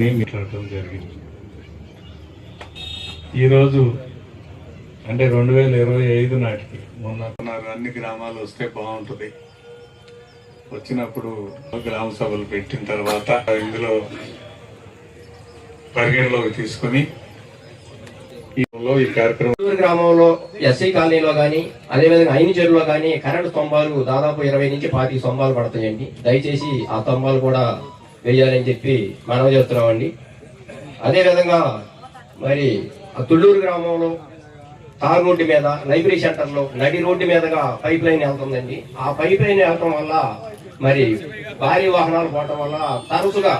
నేను మాట్లాడటం జరిగింది. ఈరోజు అంటే రెండు వేల ఇరవై ఐదు నాటికి మొన్న అన్ని గ్రామాలు వస్తే బాగుంటుంది. వచ్చినప్పుడు గ్రామ సభలు పెట్టిన తర్వాత ఇందులో పరిగణలోకి తీసుకొని ఈ ఈ కార్యక్రమం గ్రామంలో ఎస్సీ కాలనీలో కానీ అదేవిధంగా ఐని చెరువులో కానీ కరెంటు స్తంభాలు దాదాపు ఇరవై నుంచి పాతి స్తంభాలు పడతాయండి. దయచేసి ఆ స్తంభాలు కూడా వేయాలని చెప్పి మనవి చేస్తున్నామండి. అదేవిధంగా మరి ఆ తుళ్ళూరు గ్రామంలో తార్ రోడ్డు మీద లైబ్రరీ సెంటర్లో నడి రోడ్డు మీదగా పైప్ లైన్ వెళ్తుందండి. ఆ పైప్ లైన్ వెళ్ళటం వల్ల మరి భారీ వాహనాలు పోవటం వల్ల తరచుగా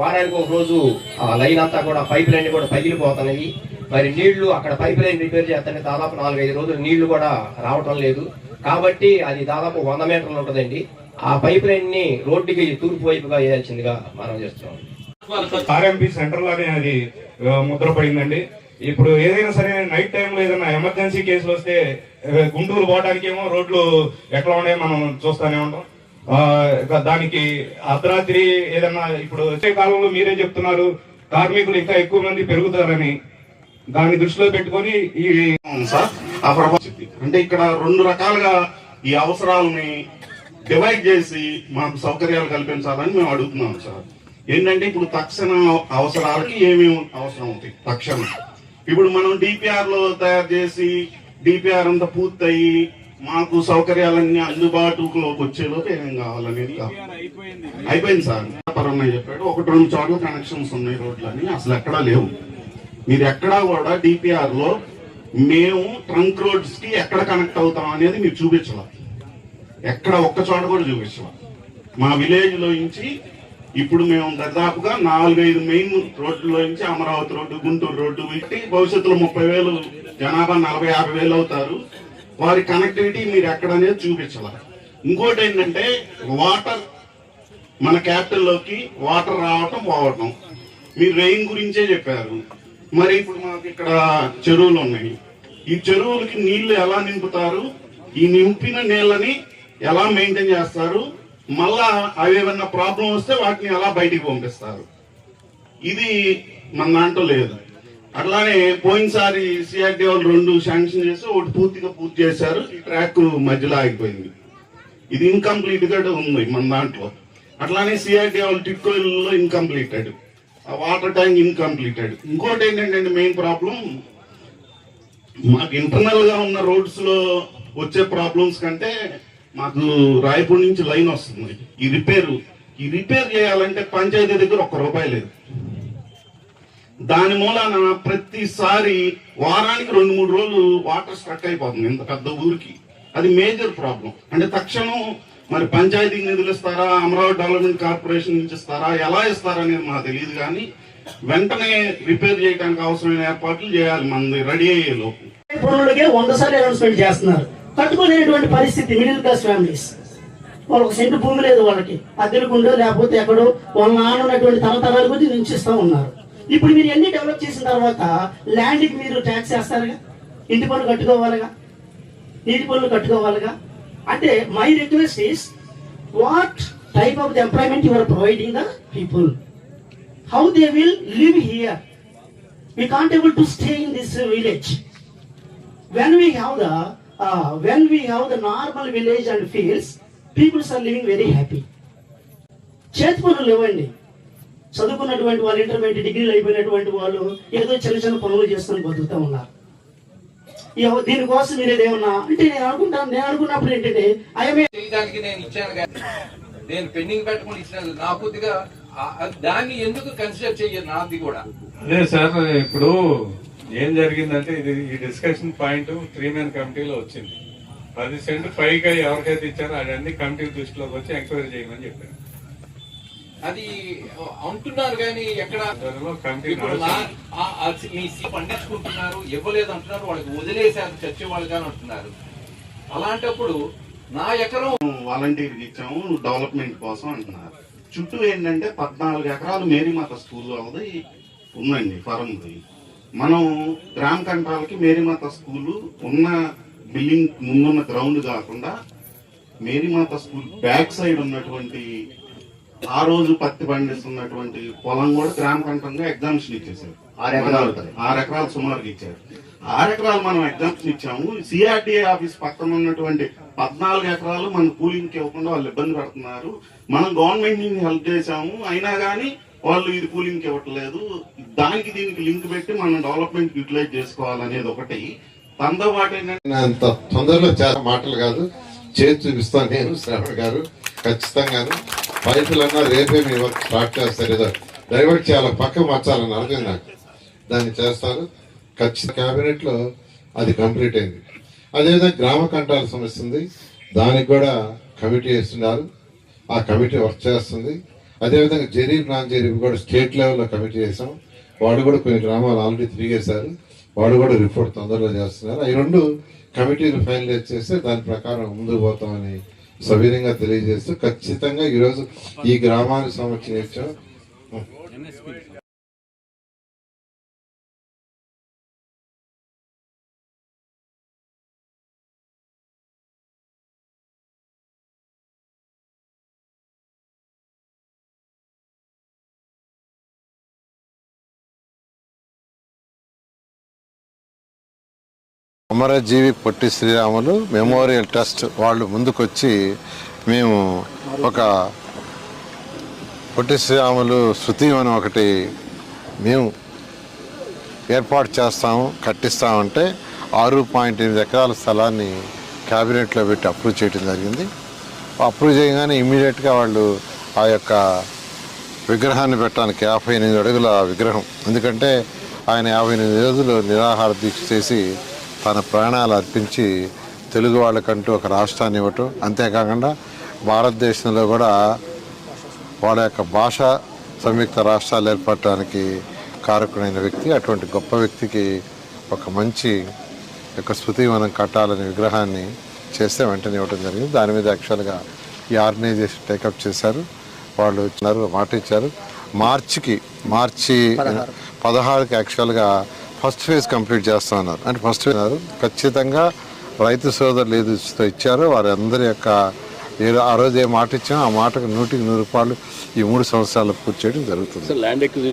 వారానికి ఒక రోజు ఆ లైన్ అంతా కూడా పైప్ లైన్ కూడా పగిలిపోతున్నాయి. మరి నీళ్ళు అక్కడ పైప్ లైన్ రిపేర్ చేస్తే దాదాపు నాలుగైదు రోజులు నీళ్ళు కూడా రావటం లేదు. కాబట్టి అది దాదాపు వంద మీటర్లు ఉంటుందండి. ఆ పైప్ లైన్ని రోడ్డుకి తూర్పు వైపుగా వేయాల్సిందిగా మనం చేస్తున్నాం. ఆర్ఎంపీ సెంటర్లోనే అది ముద్రపడిందండి ఇప్పుడు ఏదైనా సరే నైట్ టైంలో ఏదైనా ఎమర్జెన్సీ కేసులు వస్తే గుంటూరు పోవడానికి ఏమో రోడ్లు ఎట్లా ఉన్నాయో మనం చూస్తూనే ఉంటాం. దానికి అర్ధరాత్రి ఏదన్నా ఇప్పుడు వచ్చే కాలంలో మీరే చెప్తున్నారు కార్మికులు ఇంకా ఎక్కువ మంది పెరుగుతారని. దాన్ని దృష్టిలో పెట్టుకొని ఈ సార్ ఆ ప్రభావం అంటే ఇక్కడ రెండు రకాలుగా ఈ అవసరాలని డివైడ్ చేసి మాకు సౌకర్యాలు కల్పించాలని మేము అడుగుతున్నాం సార్. ఏంటంటే ఇప్పుడు తక్షణ అవసరాలకి ఏమేమి అవసరం అవుతాయి తక్షణం. ఇప్పుడు మనం డిపిఆర్లో తయారు చేసి డిపిఆర్ అంతా పూర్తయి మాకు సౌకర్యాలన్నీ అందుబాటులోకి వచ్చేలోపు ఏమేం కావాలనేది కావాలి. అయిపోయింది. సార్. పరమయ్య చెప్పాడు. ఒకటి రెండు చోట్ల కనెక్షన్స్ ఉన్నాయి రోడ్లని అసలు ఎక్కడా లేవు. మీరు ఎక్కడా కూడా డిపిఆర్లో మేము ట్రంక్ రోడ్స్కి ఎక్కడ కనెక్ట్ అవుతాం అనేది మీరు చూపించాల ఎక్కడ ఒక్క చోట కూడా చూపించాల మా విలేజ్లో నుంచి ఇప్పుడు మేము దాదాపుగా నాలుగైదు మెయిన్ రోడ్లలో నుంచి అమరావతి రోడ్డు గుంటూరు రోడ్డు పెట్టి భవిష్యత్తులో ముప్పై వేలు జనాభా నలభై యాభై వేలు అవుతారు. వారి కనెక్టివిటీ మీరు ఎక్కడ అనేది చూపించాల ఇంకోటి ఏంటంటే వాటర్ మన క్యాపిటల్లోకి వాటర్ రావటం పోవటం. మీరు రెయిన్ గురించే చెప్పారు. మరి ఇప్పుడు మాకు ఇక్కడ చెరువులు ఉన్నాయి. ఈ చెరువులకి నీళ్ళు ఎలా నింపుతారు? ఈ నింపిన నీళ్ళని ఎలా మెయింటైన్ చేస్తారు? మళ్ళా అవి ఏమన్నా ప్రాబ్లం వస్తే వాటిని ఎలా బయటికి పంపిస్తారు? ఇది మన దాంట్లో లేదు. అట్లానే పోయినసారి సిఆర్టీ వాళ్ళు రెండు శాంక్షన్ చేసి ఒకటి పూర్తిగా పూర్తి చేశారు. ఈ ట్రాక్ మధ్యలో ఆగిపోయింది. ఇది ఇన్కంప్లీట్గా ఉంది మన దాంట్లో. అట్లానే సిఆర్టీ వాళ్ళు టిట్కోయిల్లో ఇన్కంప్లీటెడ్ వాటర్ ట్యాంక్ ఇన్కంప్లీటెడ్ ఇంకోటి ఏంటంటే మెయిన్ ప్రాబ్లం మాకు ఇంటర్నల్గా ఉన్న రోడ్స్లో వచ్చే ప్రాబ్లమ్స్ కంటే మాకు రాయపూర్ నుంచి లైన్ వస్తుంది ఈ రిపేరు ఈ రిపేర్ చేయాలంటే పంచాయతీ దగ్గర ఒక్క రూపాయి లేదు. దాని మూలాన ప్రతిసారి వారానికి రెండు మూడు రోజులు వాటర్ స్ట్రక్ అయిపోతుంది ఇంత పెద్ద ఊరికి. అది మేజర్ ప్రాబ్లం అంటే తక్షణం మరి పంచాయతీకి నిధులు ఇస్తారా అమరావతి డెవలప్మెంట్ కార్పొరేషన్ నుంచి ఇస్తారా ఎలా ఇస్తారా అనేది మాకు తెలియదు కానీ వెంటనే రిపేర్ చేయడానికి అవసరమైన ఏర్పాట్లు చేయాలి మనది రెడీ అయ్యే లోపు. పనులకే వంద సార్లు అనౌన్స్మెంట్ చేస్తున్నారు. కట్టుకోలేనటువంటి పరిస్థితి మిడిల్ క్లాస్ ఫ్యామిలీస్. వాళ్ళకి సెంటు భూమి లేదు వాళ్ళకి. అద్దెలకుండో లేకపోతే ఎక్కడో వాళ్ళ నాన్న ఉన్నటువంటి తరతరాల గురించి నించిస్తూ ఉన్నారు. ఇప్పుడు మీరు ఎన్ని డెవలప్ చేసిన తర్వాత ల్యాండ్కి మీరు ట్యాక్స్ వేస్తారుగా? ఇంటి పనులు కట్టుకోవాలిగా? నీటి పనులు కట్టుకోవాలిగా? అంటే my request is what type of the employment your providing the people how they will live here we can't able to stay in this uh, village. When we have the uh, when we have the normal village and fields people are living very happy. చేతి పనులు ఇవ్వండి చదువుకున్నటువంటి వాళ్ళు intermediate డిగ్రీలు అయిపోయినటువంటి వాళ్ళు ఏదో చిన్న చిన్న పనులు చేసుకొని బతుకుతూ ఉన్నారు. దీనికోసం మీరు ఏదేమన్నా అంటే నేను అనుకుంటాను నేను అనుకున్నప్పుడు ఏంటంటే ఐఎమ్ చేయడానికి నేను ఇచ్చాను కానీ నేను పెండింగ్ పెట్టుకుని ఇచ్చాను నా కొద్దిగా దాన్ని ఎందుకు కన్సిడర్ చెయ్యను నాది కూడా? అదే సార్ ఇప్పుడు ఏం జరిగిందంటే ఇది ఈ డిస్కషన్ పాయింట్ త్రీ మెన్ కమిటీలో వచ్చింది. పది సెంట్ పైగా ఎవరికైతే ఇచ్చారో అవన్నీ కమిటీ దృష్టిలోకి వచ్చి ఎంక్వైరీ చేయమని చెప్పారు. అది అంటున్నారు కానీ ఎక్కడ? మీ సీ పండించుకుంటున్నారు ఇవ్వలేదు అంటున్నారు వాళ్ళకి వదిలేశారు చచ్చే వాళ్ళు కానీ అంటున్నారు. అలాంటప్పుడు నా ఎకరం వాలంటీర్కి ఇచ్చాము డెవలప్మెంట్ కోసం అంటున్నారు. చుట్టూ ఏంటంటే పద్నాలుగు ఎకరాలు మేరీమాత స్కూల్ వాళ్ళది ఉందండి ఫరంది మనం గ్రామ కంట్రాలకి మేరీమాత స్కూల్ ఉన్న బిల్డింగ్ ముందున్న గ్రౌండ్ కాకుండా మేరీమాత స్కూల్ బ్యాక్ సైడ్ ఉన్నటువంటి ఆ రోజు పత్తి పండిస్తున్నటువంటి పొలం కూడా గ్రామ కంఠంగా ఎగ్జామ్షన్ ఇచ్చేసారు ఆరు ఎకరాలు. ఆరు ఎకరాలు సుమారుగా ఇచ్చారు. ఆరు ఎకరాలు మనం ఎగ్జామ్షన్ ఇచ్చాము. సిఆర్టీఏ ఆఫీస్ పక్కన ఉన్నటువంటి పద్నాలుగు ఎకరాలు మన కూలింగ్కి ఇవ్వకుండా వాళ్ళు ఇబ్బంది పడుతున్నారు. మనం గవర్నమెంట్ నుంచి హెల్ప్ చేశాము. అయినా కానీ వాళ్ళు ఇది కూలింగ్కి ఇవ్వట్లేదు. దానికి దీనికి లింక్ పెట్టి మనం డెవలప్మెంట్ యూటిలైజ్ చేసుకోవాలనేది ఒకటి. దాంతో పాటు ఏంటంటే అంత తొందరలో చాలా మాటలు కాదు. చేతి చూపిస్తాను నేను శ్రావణ్ గారు. ఖచ్చితంగాను. పైపులన్నా రేపే మీ వర్క్ స్టార్ట్ చేస్తారు. ఏదో డైవర్ట్ చేయాలి పక్క మార్చాలని అర్థం నాకు. దాన్ని చేస్తారు. ఖచ్చితంగా క్యాబినెట్లో అది కంప్లీట్ అయింది. అదేవిధంగా గ్రామ కంటాల సమస్య ఉంది. దానికి కూడా కమిటీ వేస్తున్నారు. ఆ కమిటీ వర్క్ చేస్తుంది. అదేవిధంగా జరీబ్ నాన్ జరీబ్ కూడా స్టేట్ లెవెల్లో కమిటీ చేసాం. వాడు కూడా కొన్ని గ్రామాలు ఆల్రెడీ తిరిగేశారు. వాడు కూడా రిపోర్ట్ తొందరలో చేస్తున్నారు. అవి రెండు కమిటీలు ఫైనలైజ్ చేస్తే దాని ప్రకారం ముందుకు పోతామని సవినయంగా తెలియజేస్తూ ఖచ్చితంగా ఈరోజు ఈ గ్రామానికి సంబంధించిన అమరజీవి పొట్టి శ్రీరాములు మెమోరియల్ ట్రస్ట్ వాళ్ళు ముందుకొచ్చి మేము ఒక పొట్టి శ్రీరాములు శృతివనం ఒకటి మేము ఏర్పాటు చేస్తాము కట్టిస్తామంటే ఆరు పాయింట్ ఎనిమిది ఎకరాల స్థలాన్ని క్యాబినెట్లో పెట్టి అప్రూవ్ చేయడం జరిగింది. అప్రూవ్ చేయగానే ఇమ్మీడియట్గా వాళ్ళు ఆ యొక్క విగ్రహాన్ని పెట్టడానికి యాభై ఎనిమిది అడుగుల విగ్రహం. ఎందుకంటే ఆయన యాభై ఎనిమిది రోజులు నిరాహార దీక్ష చేసి తన ప్రాణాలు అర్పించి తెలుగు వాళ్ళకంటూ ఒక రాష్ట్రాన్ని ఇవ్వటం. అంతేకాకుండా భారతదేశంలో కూడా వాళ్ళ యొక్క భాష సంయుక్త రాష్ట్రాలు ఏర్పడటానికి కారకుడైన వ్యక్తి అటువంటి గొప్ప వ్యక్తికి ఒక మంచి యొక్క స్మృతి మనం కట్టాలనే విగ్రహాన్ని చేస్తే వెంటనే ఇవ్వడం జరిగింది. దాని మీద యాక్చువల్గా ఈ ఆర్గనైజేషన్ టేకప్ చేశారు. వాళ్ళు ఇచ్చినారు మాట ఇచ్చారు. మార్చికి మార్చి పదహారుకి యాక్చువల్గా ఫస్ట్ ఫేజ్ కంప్లీట్ చేస్తా ఉన్నారు అంటే ఫస్ట్ ఫేజ్ ఖచ్చితంగా రైతు సోదరులు ఏది ఇచ్చారో వారందరి యొక్క ఏదో ఆ రోజు ఏ మాట ఇచ్చామో ఆ మాటకు నూటికి నూరు రూపాయలు ఈ మూడు సంవత్సరాలు పూర్తి చేయడం జరుగుతుంది.